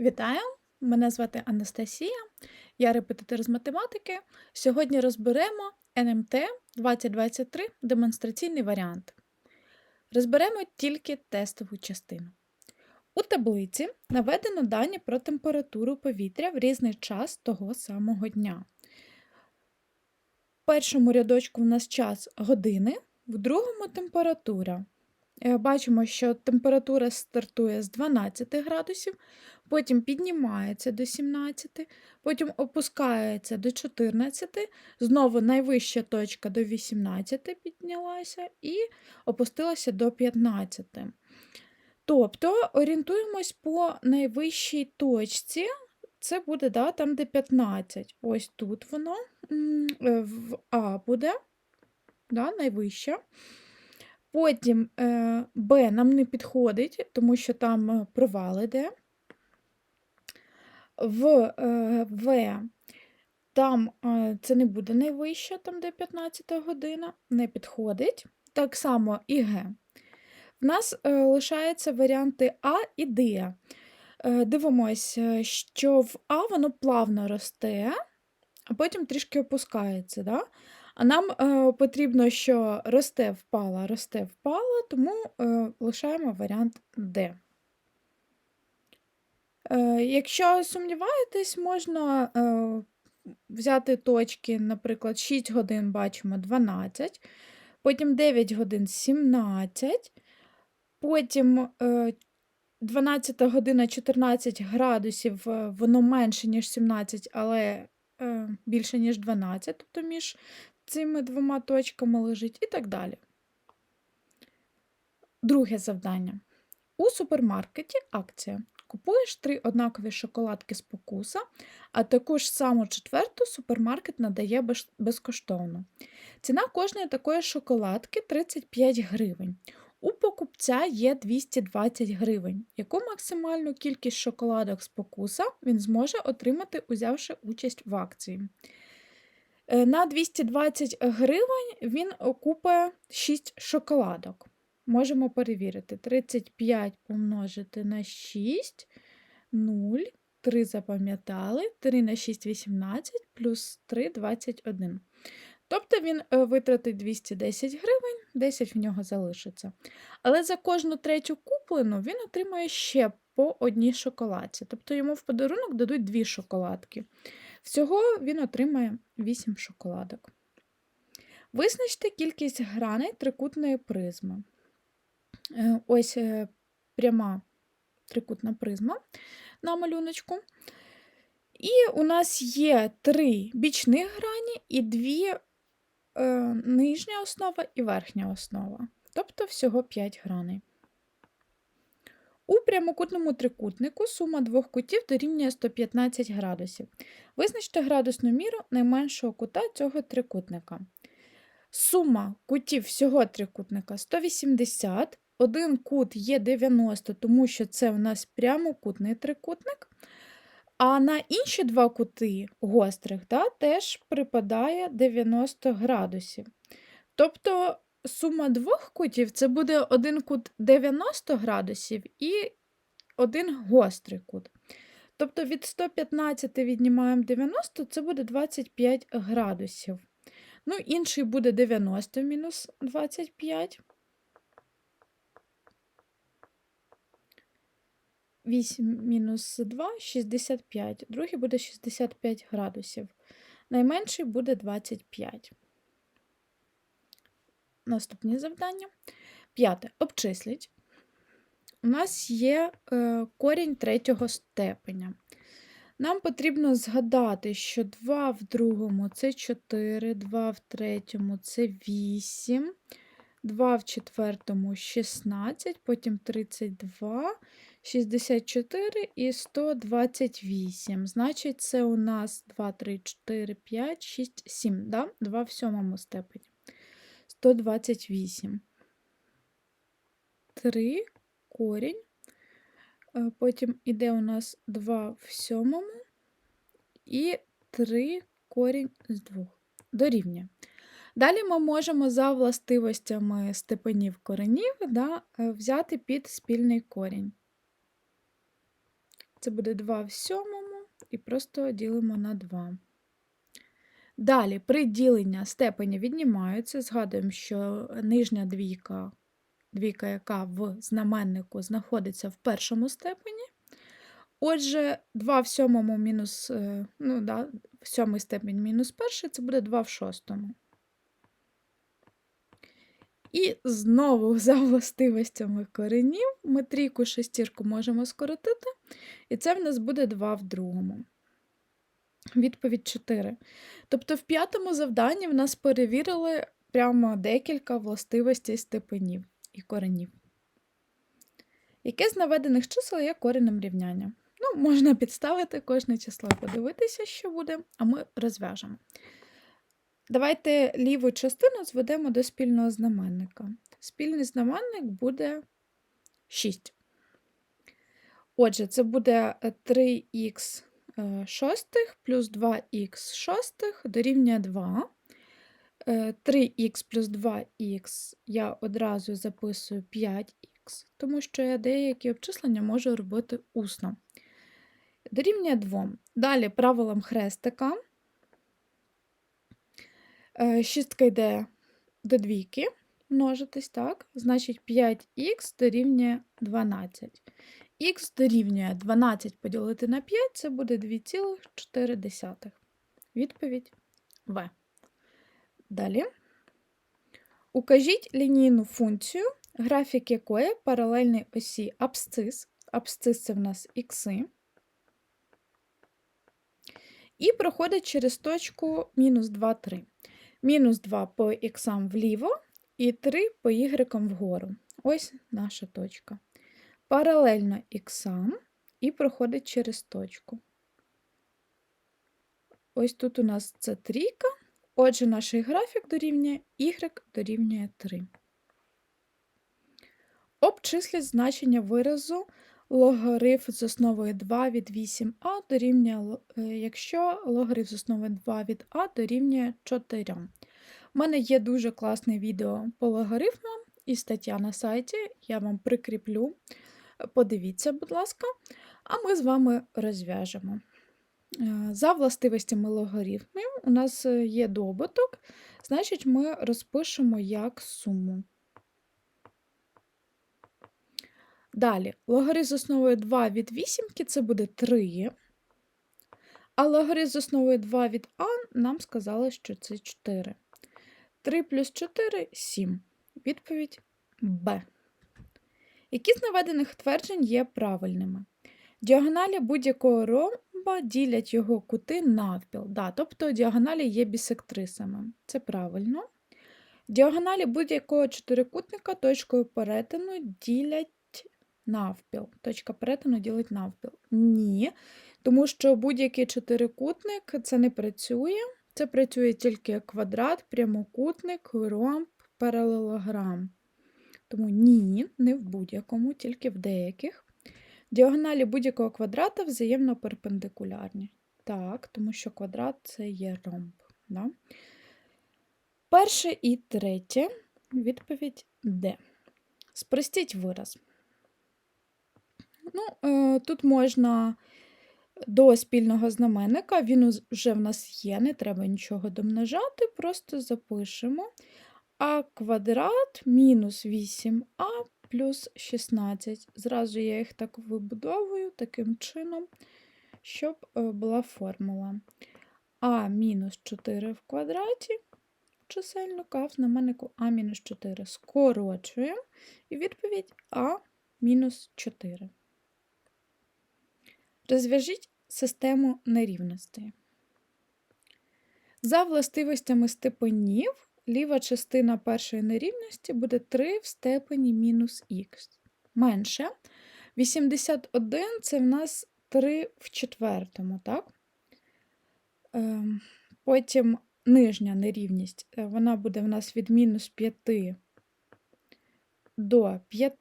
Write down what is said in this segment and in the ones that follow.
Вітаю! Мене звати Анастасія, я репетитор з математики. Сьогодні розберемо НМТ 2023 демонстраційний варіант. Розберемо тільки тестову частину. У таблиці наведено дані про температуру повітря в різний час того самого дня. В першому рядочку в нас час години, в другому температура. Е, Бачимо, що температура стартує з 12 градусів, потім піднімається до 17, потім опускається до 14, знову найвища точка до 18 піднялася і опустилася до 15. Тобто орієнтуємось по найвищій точці, це буде да, там, де 15. Ось тут воно е, в А буде, да, найвища. Потім е, Б нам не підходить, тому що там е, провал іде. В е, В там це не буде найвище, там де 15 година, не підходить. Так само і Г. В нас лишаються варіанти А і Д. Дивимося, що в А воно плавно росте, а потім трішки опускається. Да? А нам е, потрібно, що росте впала, росте впала, тому е, лишаємо варіант Д. Е, якщо сумніваєтесь, можна е, взяти точки, наприклад, 6 годин бачимо 12, потім 9 годин 17, потім е, 12 година 14 градусів, е, воно менше, ніж 17, але е, більше, ніж 12, тобто між цими двома точками лежить і так далі. Друге завдання. У супермаркеті акція. Купуєш три однакові шоколадки з покуса, а таку ж саму четверту супермаркет надає безкоштовно. Ціна кожної такої шоколадки 35 гривень. У покупця є 220 гривень. Яку максимальну кількість шоколадок з покуса він зможе отримати, узявши участь в акції? Е, На 220 гривень він купить 6 шоколадок. Можемо перевірити. 35 помножити на 6, 0, 3 запам'ятали, 3 на 6 – 18, плюс 3 – 21. Тобто він е, витратить 210 гривень, 10 в нього залишиться. Але за кожну третю куплену він отримає ще по одній шоколадці. Тобто йому в подарунок дадуть 2 шоколадки. Всього він отримає 8 шоколадок. Визначте кількість граней трикутної призми. Е, Ось е, пряма трикутна призма на малюночку. І у нас є три бічних грані і дві е, нижня основа і верхня основа. Тобто всього 5 граней. У прямокутному трикутнику сума двох кутів дорівнює 115 градусів. Визначте градусну міру найменшого кута цього трикутника. Сума кутів всього трикутника 180. Один кут є 90, тому що це у нас прямокутний трикутник. А на інші два кути гострих да, теж припадає 90 градусів. Тобто сума двох кутів це буде один кут 90 градусів і один гострий кут. Тобто від 115 віднімаємо 90, це буде 25 градусів. Ну, інший буде 90 мінус 25. 8 мінус 2 – 65. Другий буде 65 градусів. Найменший буде 25. Наступні завдання. П'яте. Обчисліть. У нас є е, корінь третього степеня. Нам потрібно згадати, що 2 в другому це 4, 2 в третьому це 8, 2 в четвертому 16, потім 32, 64 і 128. Значить, це у нас 2, 3, 4, 5, 6, 7. Да? 2 в сьомому степені. 128. 3 корінь. Е, Потім іде у нас 2 в сьомому і 3 корінь з 2. Дорівнює. Далі ми можемо за властивостями степенів коренів да, е, взяти під спільний корінь. це буде 2 в сьомому, і просто ділимо на 2. Далі, при діленні степені віднімаються. Згадуємо, що нижня двійка, двійка, яка в знаменнику знаходиться в першому степені. Отже, 2 в сьомому мінус, е, ну, да, в сьомий степень мінус перший, це буде 2 в шостому. І знову за властивостями коренів ми трійку шестірку можемо скоротити, і це в нас буде 2 в другому. Відповідь 4. Тобто в п'ятому завданні в нас перевірили прямо декілька властивостей степенів і коренів. Яке з наведених чисел є коренем рівняння? Ну, можна підставити кожне число, подивитися, що буде, а ми розв'яжемо. Давайте ліву частину зведемо до спільного знаменника. Спільний знаменник буде 6. Отже, це буде 3х шостих плюс 2х шостих дорівнює 2. 3х плюс 2х я одразу записую 5х, тому що я деякі обчислення можу робити усно. Дорівнює 2. Далі правилом хрестика. Е, Шістка йде до двійки, множитись, так? Значить 5х дорівнює 12. Х дорівнює 12 поділити на 5, це буде 2,4. Відповідь В. Далі. Укажіть лінійну функцію, графік якої паралельний осі абсцис. Абсцис це в нас ікси. І проходить через точку мінус 2, 3. Мінус 2 по х вліво і 3 по y вгору. Ось наша точка. Паралельно х і проходить через точку. Ось тут у нас це трійка. Отже, наш графік дорівнює y дорівнює 3. Обчисліть значення виразу логарифм з основою 2 від 8а дорівнює, е, якщо логарифм з основою 2 від а дорівнює 4. У мене є дуже класне відео по логарифмам і стаття на сайті, я вам прикріплю. Подивіться, будь ласка, а ми з вами розв'яжемо. Е, за властивостями логарифмів у нас е, є добуток, значить, ми розпишемо як суму. Далі, логарифм з основою 2 від 8 це буде 3. А логарифм з основою 2 від А нам сказали, що це 4. 3 плюс 4 7. Відповідь Б. Які з наведених тверджень є правильними? Діагоналі будь-якого ромба ділять його кути навпіл. Да, тобто діагоналі є бісектрисами. Це правильно. Діагоналі будь-якого чотирикутника точкою перетину ділять навпіл. Точка перетину ділить навпіл. Ні. Тому що будь-який чотирикутник це не працює. Це працює тільки квадрат, прямокутник, ромб, паралелограм. Тому ні, не в будь-якому, тільки в деяких. Діагоналі будь-якого квадрата взаємно перпендикулярні. Так, тому що квадрат це є ромб. Да? Перше і третє відповідь Д. Спростіть вираз. Ну, е, Тут можна до спільного знаменника, він вже в нас є, не треба нічого домножати, просто запишемо а квадрат мінус 8а плюс 16. Зразу я їх так вибудовую таким чином, щоб е, була формула. А мінус 4 в квадраті чисельника в знаменнику А мінус 4. Скорочуємо і відповідь А мінус 4. Розв'яжіть систему нерівностей. За властивостями степенів ліва частина першої нерівності буде 3 в степені мінус х. Менше. 81 це в нас 3 в четвертому, так? Ем, потім нижня нерівність, е, вона буде в нас від мінус 5 до 5.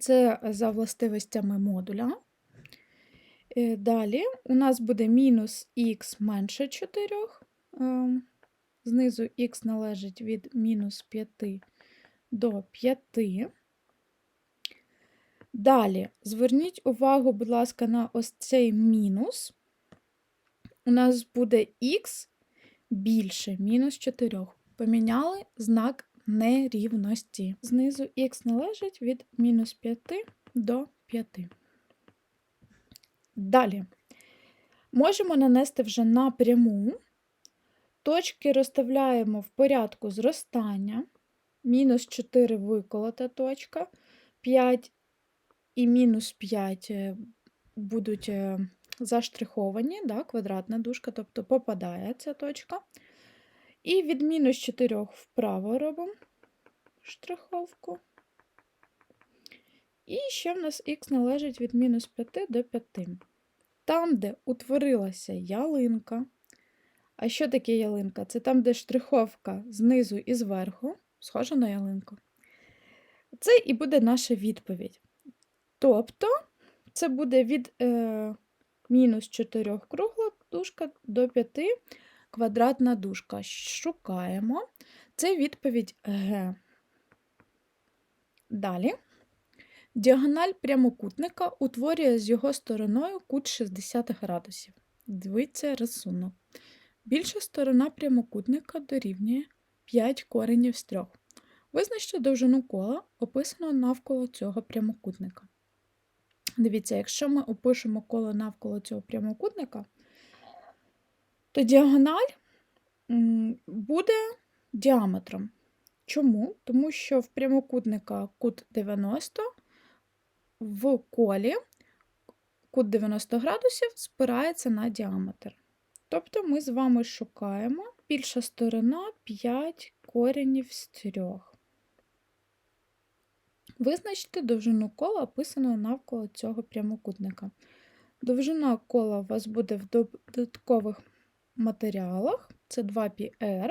Це за властивостями модуля. Е, далі у нас буде мінус х менше 4. Знизу х належить від мінус 5 до 5. Далі, зверніть увагу, будь ласка, на ось цей мінус. У нас буде х більше мінус 4. Поміняли знак нерівності. Знизу х належить від мінус 5 до 5. Далі. Можемо нанести вже напряму. Точки розставляємо в порядку зростання. Мінус 4 виколота точка, 5 і мінус 5 е, будуть е, заштриховані, да, квадратна дужка, тобто попадає ця точка. І від мінус 4 вправо робимо штриховку. І ще в нас х належить від мінус 5 до 5. Там, де утворилася ялинка. А що таке ялинка? Це там, де штриховка знизу і зверху, схожа на ялинку. Це і буде наша відповідь. Тобто, це буде від е, мінус 4 кругла дужка до 5 квадратна дужка. Шукаємо. Це відповідь Г. Далі. Діагональ прямокутника утворює з його стороною кут 60 градусів. Дивіться рисунок. Більша сторона прямокутника дорівнює 5 коренів з 3. Визначте довжину кола, описаного навколо цього прямокутника. Дивіться, якщо ми опишемо коло навколо цього прямокутника, то діагональ буде діаметром. Чому? Тому що в прямокутника кут 90 в колі кут 90 градусів спирається на діаметр. Тобто ми з вами шукаємо більша сторона 5 коренів з 3. Визначте довжину кола, описаного навколо цього прямокутника. Довжина кола у вас буде в додаткових матеріалах, це 2πr.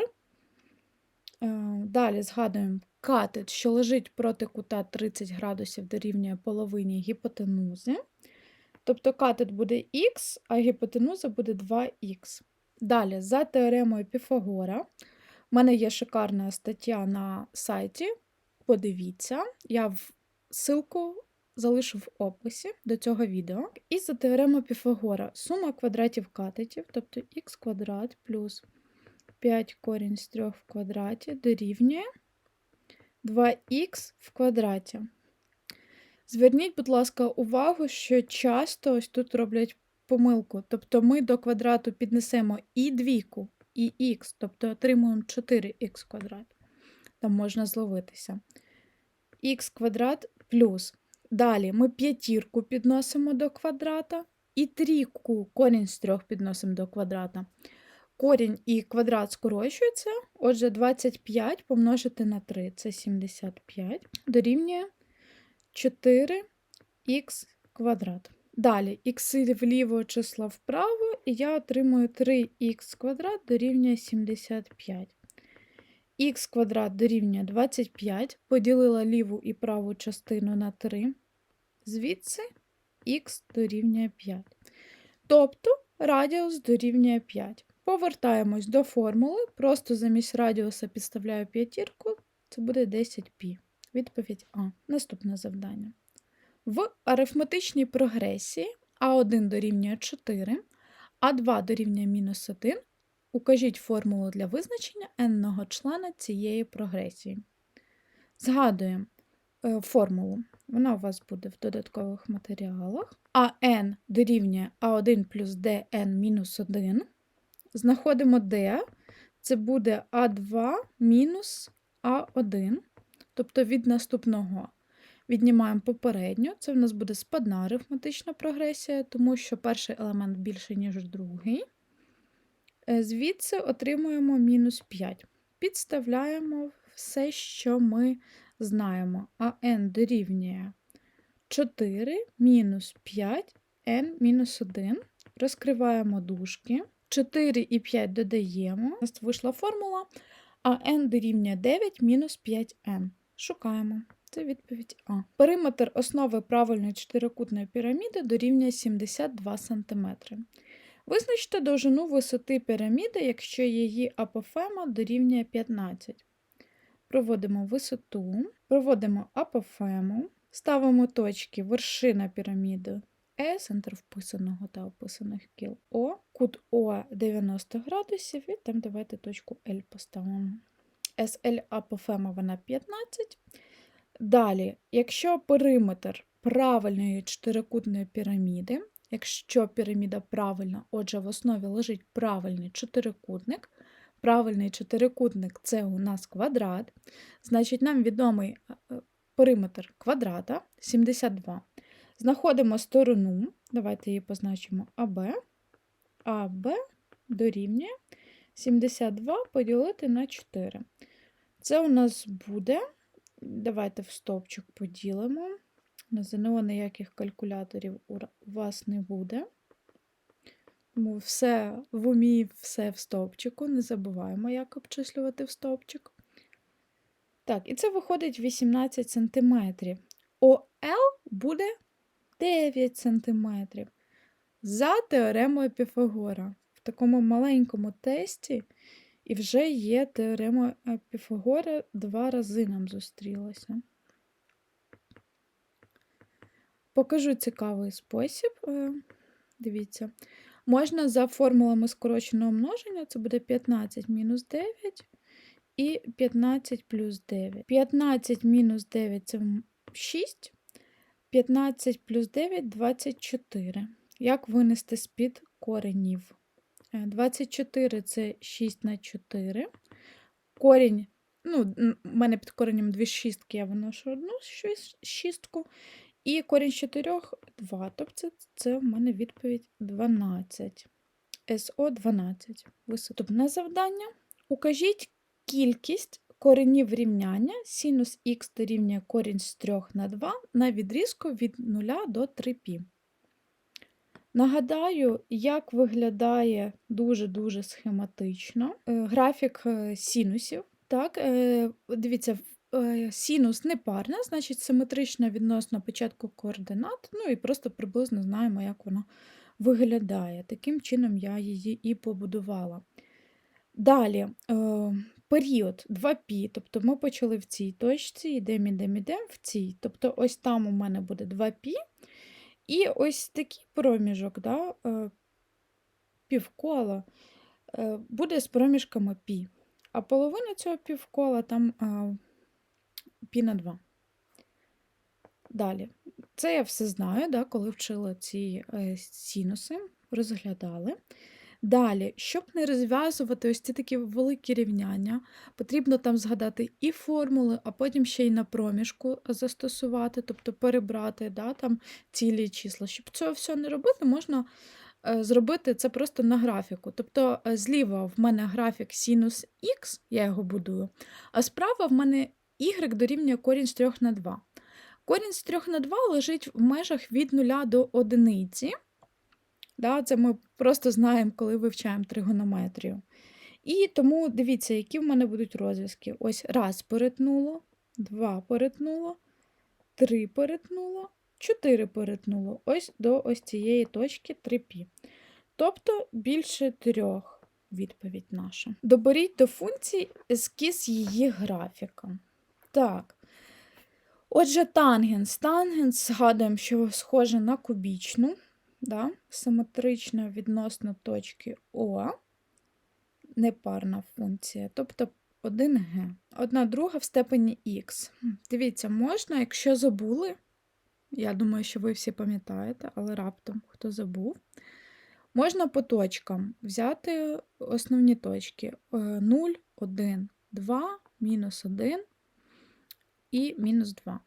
Е, далі згадуємо катет, що лежить проти кута 30 градусів дорівнює половині гіпотенузи. Тобто катет буде х, а гіпотенуза буде 2х. Далі, за теоремою Піфагора, в мене є шикарна стаття на сайті. Подивіться, я ссылку залишу в описі до цього відео. І за теоремою Піфагора сума квадратів катетів, тобто х квадрат плюс 5 корінь з 3 в квадраті дорівнює 2х в квадраті. Зверніть, будь ласка, увагу, що часто ось тут роблять помилку. Тобто ми до квадрату піднесемо і двійку, і х, тобто отримуємо 4х квадрат. Там можна зловитися. х квадрат плюс. Далі ми п'ятірку підносимо до квадрата і трійку корінь з трьох підносимо до квадрата. Корінь і квадрат скорочується. Отже, 25 помножити на 3 це 75, дорівнює 4х квадрат. Далі х вліво числа вправо, і я отримую 3х квадрат дорівнює 75. Х квадрат дорівнює 25, поділила ліву і праву частину на 3, звідси х дорівнює 5. Тобто радіус дорівнює 5. Повертаємось до формули, просто замість радіуса підставляю п'ятірку, це буде 10π. Відповідь А. Наступне завдання. В арифметичній прогресії А1 дорівнює 4, А2 дорівнює мінус 1. Укажіть формулу для визначення n-ного члена цієї прогресії. Згадуємо е, формулу. Вона у вас буде в додаткових матеріалах. АН дорівнює А1 плюс dn мінус 1. Знаходимо d, це буде А2 мінус А1. Тобто від наступного віднімаємо попередню, це в нас буде спадна арифметична прогресія, тому що перший елемент більший, ніж другий. Е, звідси отримуємо мінус 5. Підставляємо все, що ми знаємо. А n дорівнює 4 мінус 5 n мінус 1. Розкриваємо дужки. 4 і 5 додаємо. У нас вийшла формула, а n дорівнює 9 мінус 5n. Шукаємо. Це відповідь А. Периметр основи правильної чотирикутної піраміди дорівнює 72 см. Визначте довжину висоти піраміди, якщо її апофема дорівнює 15. Проводимо висоту, проводимо апофему. Ставимо точки вершина піраміди Е, центр вписаного та описаних кіл О, кут О 90 градусів, і там давайте точку L поставимо. SL апофема вона 15. Далі, якщо периметр правильної чотирикутної піраміди, якщо піраміда правильна, отже, в основі лежить правильний чотирикутник. Правильний чотирикутник це у нас квадрат, значить, нам відомий е, е, периметр квадрата 72. Знаходимо сторону, давайте її позначимо АБ. АБ дорівнює 72 поділити на 4. Це у нас буде, давайте в стовпчик поділимо. На ЗНО ніяких калькуляторів у вас не буде. Тому все в умі, все в стовпчику. Не забуваємо, як обчислювати в стовпчик. Так, і це виходить 18 см. ОЛ буде 9 см. За теоремою Піфагора. В такому маленькому тесті і вже є теорема Піфагора два рази нам зустрілася. Покажу цікавий спосіб. е, Дивіться. Можна за формулами скороченого множення, це буде 15 мінус 9 і 15 плюс 9. 15 мінус 9 це 6, 15 плюс 9 24. Як винести з-під коренів? 24 Е, це 6 на 4. Корінь, ну, у мене під коренем 2 шістки, я виношу одну шістку. І корінь з 4 2. Тобто це, в мене відповідь 12. СО 12. Наступне завдання. Укажіть кількість коренів рівняння синус х дорівнює корінь з 3 на 2 на відрізку від 0 до 3π. Нагадаю, як виглядає дуже-дуже схематично е, графік е, синусів. Так, е, Дивіться, синус непарна, значить симетрична відносно початку координат, ну і просто приблизно знаємо, як вона виглядає. Таким чином я її і побудувала. Далі, період 2π, тобто ми почали в цій точці, йдемо, йдемо, йдемо в цій. Тобто, ось там у мене буде 2π. І ось такий проміжок, да, е, півкола, е, буде з проміжками пі. А половина цього півкола там пі на 2. Далі. Це я все знаю, да, коли вчила ці е, синуси, розглядали. Далі, щоб не розв'язувати ось ці такі великі рівняння, потрібно там згадати і формули, а потім ще й на проміжку застосувати, тобто перебрати да, там цілі числа. Щоб цього все не робити, можна е, зробити це просто на графіку. Тобто е, зліва в мене графік синус х, я його будую, а справа в мене y дорівнює корінь з 3 на 2. Корінь з 3 на 2 лежить в межах від 0 до 1. Да, Це ми просто знаємо, коли вивчаємо тригонометрію. І тому дивіться, які в мене будуть розв'язки. Ось раз перетнуло, два перетнуло, три перетнуло, чотири перетнуло. Ось до ось цієї точки 3π. Тобто більше трьох відповідь наша. Доберіть до функції ескіз її графіка. Так. Отже, тангенс. Тангенс згадуємо, що схоже на кубічну да, симетрична відносно точки О, непарна функція, тобто 1Г. Одна друга в степені Х. Дивіться, можна, якщо забули, я думаю, що ви всі пам'ятаєте, але раптом хто забув, можна по точкам взяти основні точки 0, 1, 2, мінус 1 і мінус 2.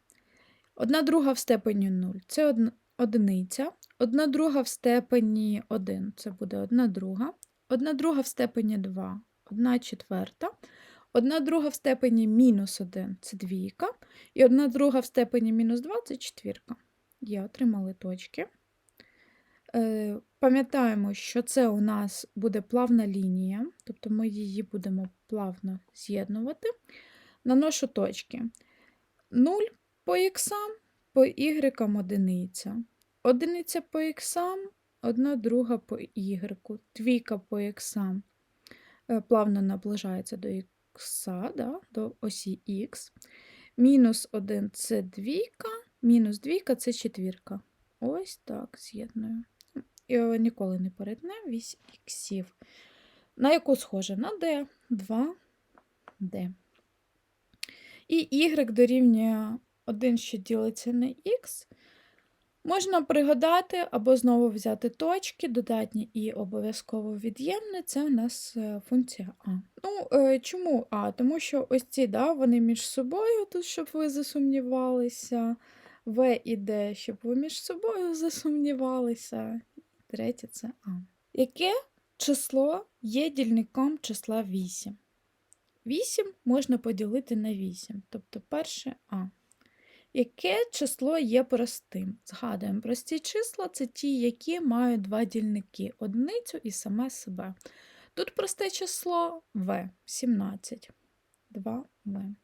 Одна друга в степені 0 це одиниця, Одна друга в степені 1 це буде одна друга, одна друга в степені 2, одна четверта, одна друга в степені мінус 1 це двійка, і одна друга в степені мінус 2 це четвірка. Є, отримали точки. Е, Пам'ятаємо, що це у нас буде плавна лінія, тобто ми її будемо плавно з'єднувати. Наношу точки 0 по х, по y одиниця. Одиниця по іксам, одна друга по y, двійка по іксам е, плавно наближається до ікса, да, до осі х. Мінус 1 це двійка, Мінус двійка це четвірка. Ось так з'єдную. Е, ніколи не перетне вісь іксів. На яку схоже? На D. 2D. І y дорівнює 1, що ділиться на x. Можна пригадати або знову взяти точки, додатні і обов'язково від'ємне. Це у нас е, функція А. Ну, е, чому А? Тому що ось ці, да, вони між собою, тут, щоб ви засумнівалися. В і Д, щоб ви між собою засумнівалися. Третє це А. Яке число є дільником числа 8? 8 можна поділити на 8, тобто перше А. Яке число є простим? Згадуємо, прості числа це ті, які мають два дільники одиницю і саме себе. Тут просте число В 17. 2В.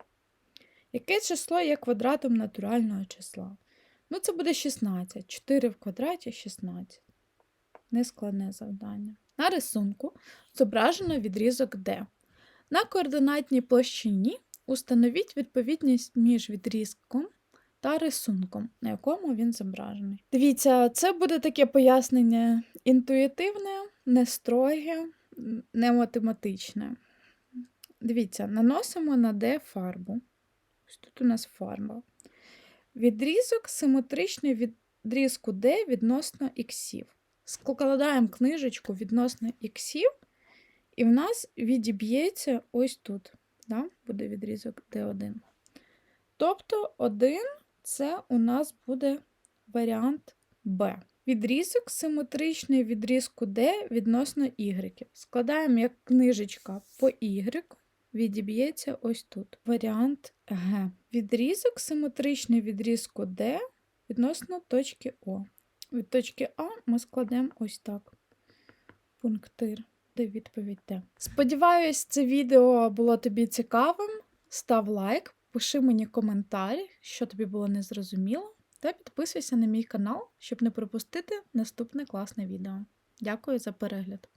Яке число є квадратом натурального числа? Ну, це буде 16. 4 в квадраті 16. Нескладне завдання. На рисунку зображено відрізок D. На координатній площині установіть відповідність між відрізком та рисунком, на якому він зображений. Дивіться, це буде таке пояснення інтуїтивне, не строге, не математичне. Дивіться, наносимо на D фарбу. Ось тут у нас фарба. Відрізок симетричний відрізку D відносно іксів. Складаємо книжечку відносно іксів, і в нас відіб'ється ось тут. Да? Буде відрізок D1. Тобто 1 це у нас буде варіант Б. Відрізок симетричний відрізку D відносно Y. Складаємо як книжечка по Y, відіб'ється ось тут. Варіант Г. Відрізок симетричний відрізку D відносно точки О. Від точки А ми складемо ось так. Пунктир, де відповідь Д. Сподіваюсь, це відео було тобі цікавим. Став лайк, пиши мені коментар, що тобі було незрозуміло, та підписуйся на мій канал, щоб не пропустити наступне класне відео. Дякую за перегляд!